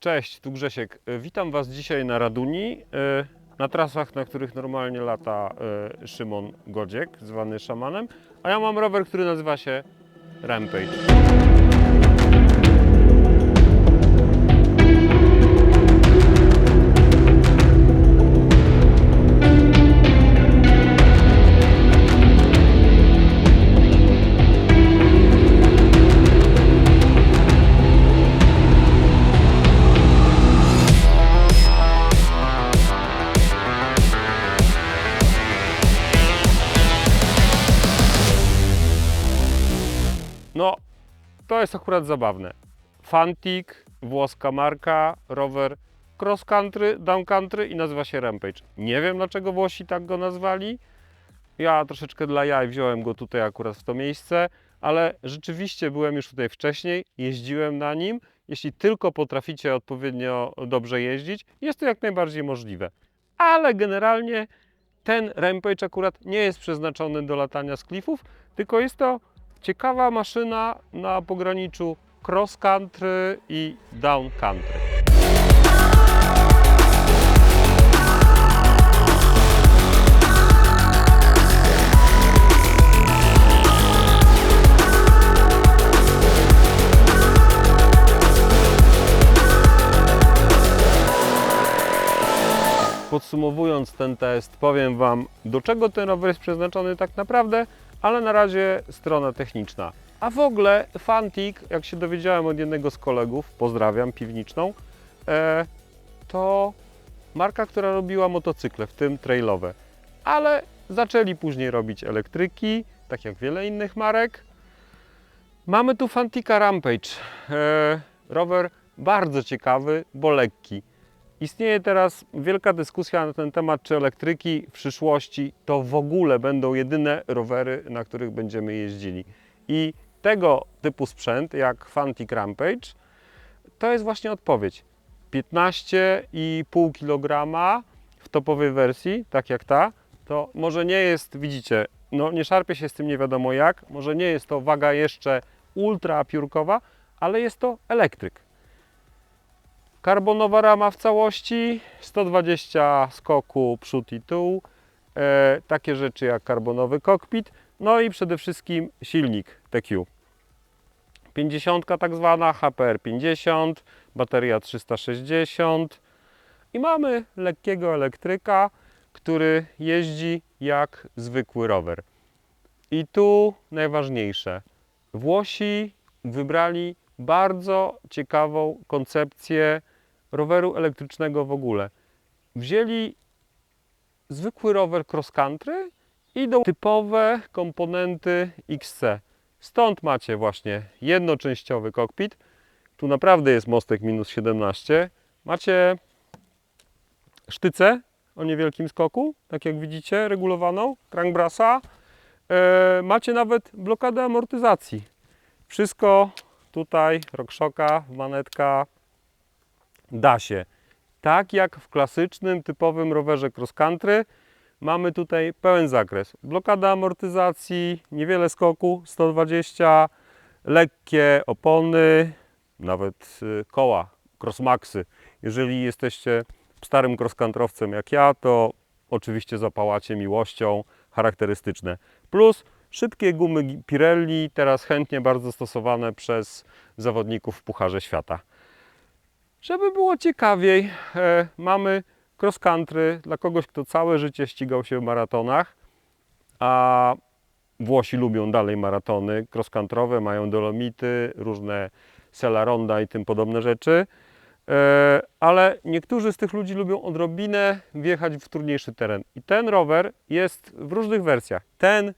Cześć, tu Grzesiek. E, Witam Was dzisiaj na Raduni, e, na trasach, na których normalnie lata e, Szymon Godziek, zwany szamanem, a ja mam rower, który nazywa się Rampage. To jest akurat zabawne. Fantic, włoska marka, rower cross country, down country i nazywa się Rampage. Nie wiem dlaczego Włosi tak go nazwali. Ja troszeczkę dla jaj wziąłem go tutaj akurat w to miejsce, ale rzeczywiście byłem już tutaj wcześniej, jeździłem na nim. Jeśli tylko potraficie odpowiednio dobrze jeździć, jest to jak najbardziej możliwe. Ale generalnie ten Rampage akurat nie jest przeznaczony do latania z klifów, tylko jest to ciekawa maszyna na pograniczu cross country i down country. Podsumowując ten test, powiem Wam, do czego ten rower jest przeznaczony tak naprawdę, ale na razie strona techniczna. A w ogóle Fantic, jak się dowiedziałem od jednego z kolegów, pozdrawiam, piwniczną, e, to marka, która robiła motocykle, w tym trailowe. Ale zaczęli później robić elektryki, tak jak wiele innych marek. Mamy tu Fantica Rampage. E, rower bardzo ciekawy, bo lekki. Istnieje teraz wielka dyskusja na ten temat, czy elektryki w przyszłości to w ogóle będą jedyne rowery, na których będziemy jeździli. I tego typu sprzęt, jak Fantic Rampage, to jest właśnie odpowiedź. 15,5 kg w topowej wersji, tak jak ta, to może nie jest, widzicie, no nie szarpie się z tym nie wiadomo jak, może nie jest to waga jeszcze ultra piórkowa, ale jest to elektryk. Karbonowa rama w całości, 120 skoku przód i tył, e, takie rzeczy jak karbonowy kokpit, no i przede wszystkim silnik TQ. 50 tak zwana, HPR 50, bateria 360 i mamy lekkiego elektryka, który jeździ jak zwykły rower. I tu najważniejsze. Włosi wybrali bardzo ciekawą koncepcję roweru elektrycznego w ogóle. Wzięli zwykły rower cross country i do typowe komponenty XC. Stąd macie właśnie jednoczęściowy kokpit. Tu naprawdę jest mostek minus 17. Macie sztycę o niewielkim skoku, tak jak widzicie, regulowaną, crankbrasa. E, macie nawet blokadę amortyzacji. Wszystko tutaj, RockShocka, manetka, da się. Tak jak w klasycznym, typowym rowerze cross country, mamy tutaj pełen zakres. Blokada amortyzacji, niewiele skoku, 120, lekkie opony, nawet y, koła, crossmaxy. Jeżeli jesteście starym crosskantrowcem jak ja, to oczywiście zapałacie miłością charakterystyczne. Plus szybkie gumy Pirelli, teraz chętnie bardzo stosowane przez zawodników w Pucharze Świata. Żeby było ciekawiej, e, mamy cross country dla kogoś, kto całe życie ścigał się w maratonach, a Włosi lubią dalej maratony cross-country'owe, mają dolomity, różne Sella Ronda i tym podobne rzeczy. E, ale niektórzy z tych ludzi lubią odrobinę wjechać w trudniejszy teren. I ten rower jest w różnych wersjach. Ten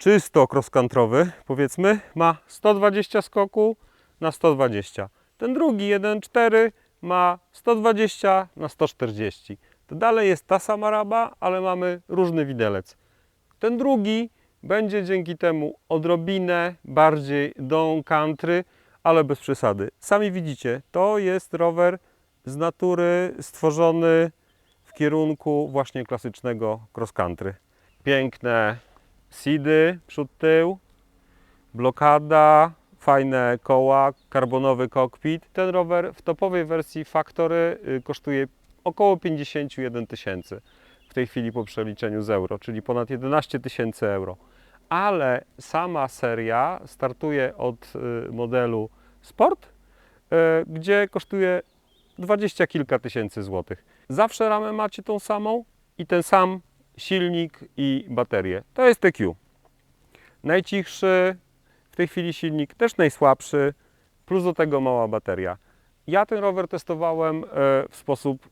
czysto cross-country'owy, powiedzmy, ma 120 skoku na 120. Ten drugi 1.4 ma 120 na 140. To dalej jest ta sama raba, ale mamy różny widelec. Ten drugi będzie dzięki temu odrobinę bardziej down country, ale bez przesady. Sami widzicie, to jest rower z natury stworzony w kierunku właśnie klasycznego cross country. Piękne seedy przód tył, blokada, fajne koła, karbonowy kokpit. Ten rower w topowej wersji Factory y, kosztuje około 51 tysięcy w tej chwili po przeliczeniu z euro, czyli ponad 11 tysięcy euro. Ale sama seria startuje od y, modelu Sport, y, gdzie kosztuje 20 kilka tysięcy złotych. Zawsze ramę macie tą samą i ten sam silnik i baterię. To jest TQ. Najcichszy, w tej chwili silnik też najsłabszy, plus do tego mała bateria. Ja ten rower testowałem e, w sposób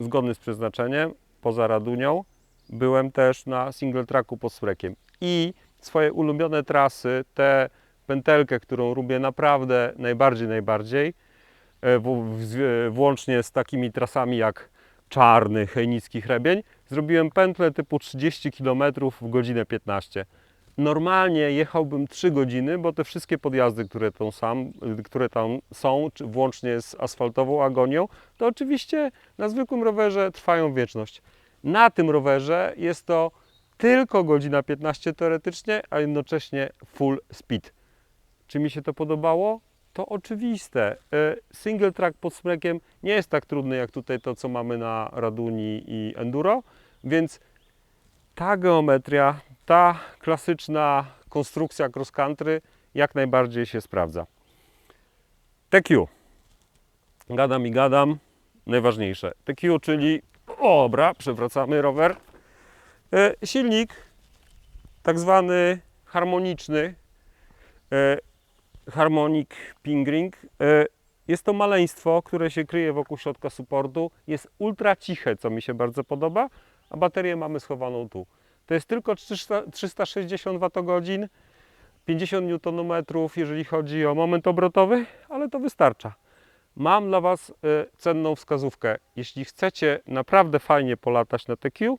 zgodny z przeznaczeniem, poza Radunią. Byłem też na single tracku pod Sprekiem i swoje ulubione trasy, tę pętelkę, którą lubię naprawdę najbardziej, najbardziej, e, w, włącznie z takimi trasami jak Czarny, Hejnicki Hrebień, zrobiłem pętlę typu 30 km w godzinę 15. Normalnie jechałbym 3 godziny, bo te wszystkie podjazdy, które, tą sam, które tam są, włącznie z asfaltową agonią, to oczywiście na zwykłym rowerze trwają wieczność. Na tym rowerze jest to tylko godzina 15 teoretycznie, a jednocześnie full speed. Czy mi się to podobało? To oczywiste. E, Single track pod smrekiem nie jest tak trudny jak tutaj to, co mamy na Raduni i Enduro, więc ta geometria, ta klasyczna konstrukcja cross country jak najbardziej się sprawdza. TQ. Gadam i gadam. Najważniejsze. TQ, czyli o, dobra, przewracamy rower. E, silnik tak zwany harmoniczny, e, Harmonic Pingring. E, Jest to maleństwo, które się kryje wokół środka supportu. Jest ultra ciche, co mi się bardzo podoba, a baterię mamy schowaną tu. To jest tylko 300, 360 Wh, 50 Nm, jeżeli chodzi o moment obrotowy, ale to wystarcza. Mam dla Was e, cenną wskazówkę. Jeśli chcecie naprawdę fajnie polatać na TQ,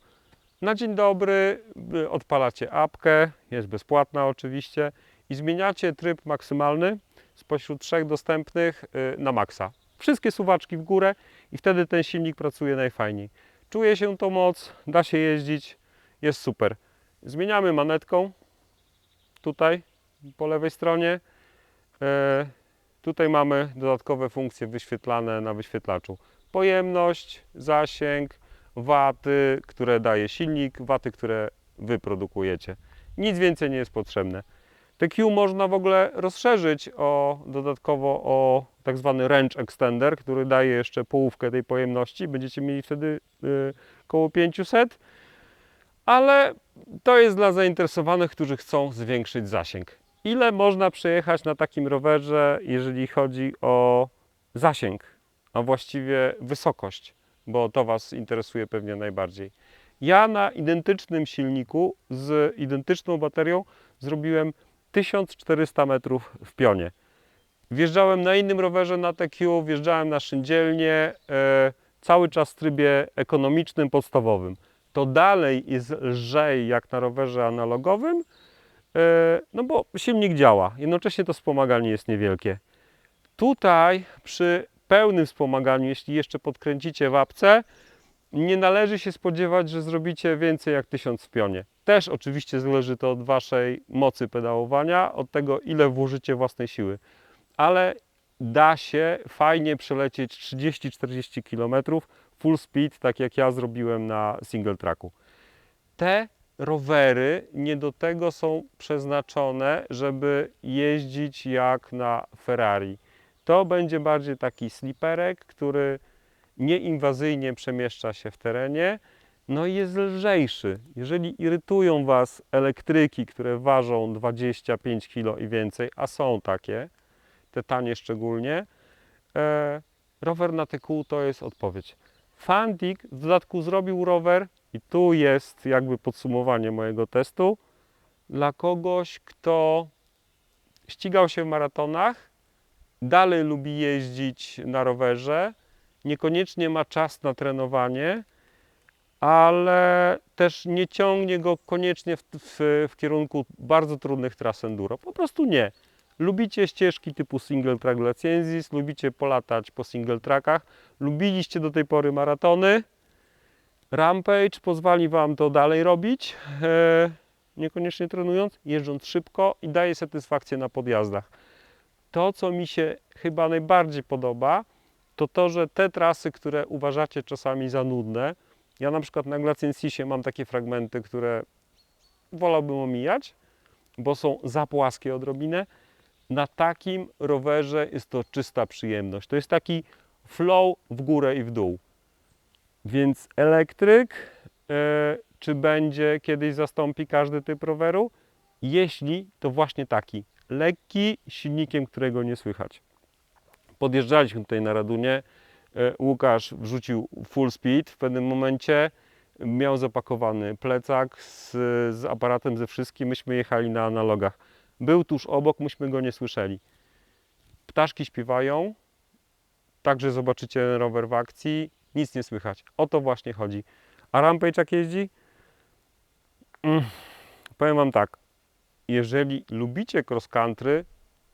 na dzień dobry y, odpalacie apkę, jest bezpłatna oczywiście i zmieniacie tryb maksymalny spośród trzech dostępnych y, na maksa. Wszystkie suwaczki w górę i wtedy ten silnik pracuje najfajniej. Czuje się to moc, da się jeździć, jest super. Zmieniamy manetką tutaj po lewej stronie. E, Tutaj mamy dodatkowe funkcje wyświetlane na wyświetlaczu. Pojemność, zasięg, waty, które daje silnik, waty, które wy produkujecie. Nic więcej nie jest potrzebne. TQ można w ogóle rozszerzyć o, dodatkowo o tak zwany range extender, który daje jeszcze połówkę tej pojemności. Będziecie mieli wtedy y, około 500, ale to jest dla zainteresowanych, którzy chcą zwiększyć zasięg. Ile można przejechać na takim rowerze, jeżeli chodzi o zasięg, a właściwie wysokość? bo to Was interesuje pewnie najbardziej. Ja na identycznym silniku z identyczną baterią zrobiłem 1400 metrów w pionie. Wjeżdżałem na innym rowerze na TQ, wjeżdżałem na szyndzielnie, e, cały czas w trybie ekonomicznym, podstawowym. To dalej jest lżej jak na rowerze analogowym, e, no bo silnik działa, jednocześnie to wspomaganie jest niewielkie. Tutaj przy pełnym wspomaganiu, jeśli jeszcze podkręcicie wapce, nie należy się spodziewać, że zrobicie więcej jak 1000 w pionie. Też oczywiście zależy to od Waszej mocy pedałowania, od tego ile włożycie własnej siły. Ale da się fajnie przelecieć 30-40 km full speed, tak jak ja zrobiłem na single tracku. Te rowery nie do tego są przeznaczone, żeby jeździć jak na Ferrari. To będzie bardziej taki sliperek, który nieinwazyjnie przemieszcza się w terenie, no i jest lżejszy. Jeżeli irytują Was elektryki, które ważą 25 kg i więcej, a są takie, te tanie szczególnie, e, rower na TQ to jest odpowiedź. Fandik w dodatku zrobił rower i tu jest jakby podsumowanie mojego testu dla kogoś, kto ścigał się w maratonach, dalej lubi jeździć na rowerze, niekoniecznie ma czas na trenowanie, ale też nie ciągnie go koniecznie w, w, w kierunku bardzo trudnych tras enduro. Po prostu nie. Lubicie ścieżki typu single track Laciensis, lubicie polatać po single trackach, lubiliście do tej pory maratony. Rampage pozwali Wam to dalej robić, e, niekoniecznie trenując, jeżdżąc szybko i daje satysfakcję na podjazdach. to, co mi się chyba najbardziej podoba, to to, że te trasy, które uważacie czasami za nudne, ja na przykład na Glaciensisie mam takie fragmenty, które wolałbym omijać, bo są za płaskie odrobinę. Na takim rowerze jest to czysta przyjemność. To jest taki flow w górę i w dół. Więc elektryk, e, czy będzie kiedyś zastąpi każdy typ roweru? Jeśli, to właśnie taki. Lekki, silnikiem, którego nie słychać. Podjeżdżaliśmy tutaj na Radunie. e, Łukasz wrzucił full speed w pewnym momencie. Miał zapakowany plecak z, z aparatem, ze wszystkim. Myśmy jechali na analogach. Był tuż obok, myśmy go nie słyszeli. Ptaszki śpiewają, także zobaczycie rower w akcji. Nic nie słychać. O to właśnie chodzi. A Rampage jak jeździ? Mm, powiem Wam tak. Jeżeli lubicie cross country,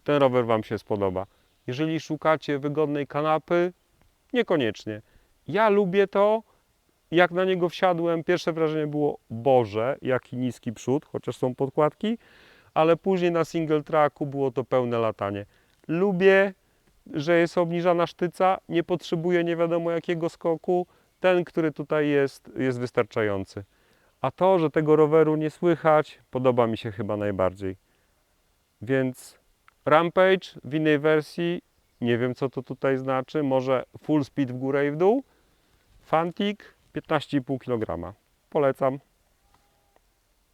ten rower Wam się spodoba. Jeżeli szukacie wygodnej kanapy, niekoniecznie. Ja lubię to. Jak na niego wsiadłem, pierwsze wrażenie było Boże, jaki niski przód, chociaż są podkładki, ale później na single tracku było to pełne latanie. Lubię, że jest obniżana sztyca, nie potrzebuję nie wiadomo jakiego skoku. Ten, który tutaj jest, jest wystarczający. A to, że tego roweru nie słychać, podoba mi się chyba najbardziej. Więc Rampage w innej wersji, nie wiem co to tutaj znaczy, może full speed w górę i w dół. Fantik 15,5 kg. Polecam.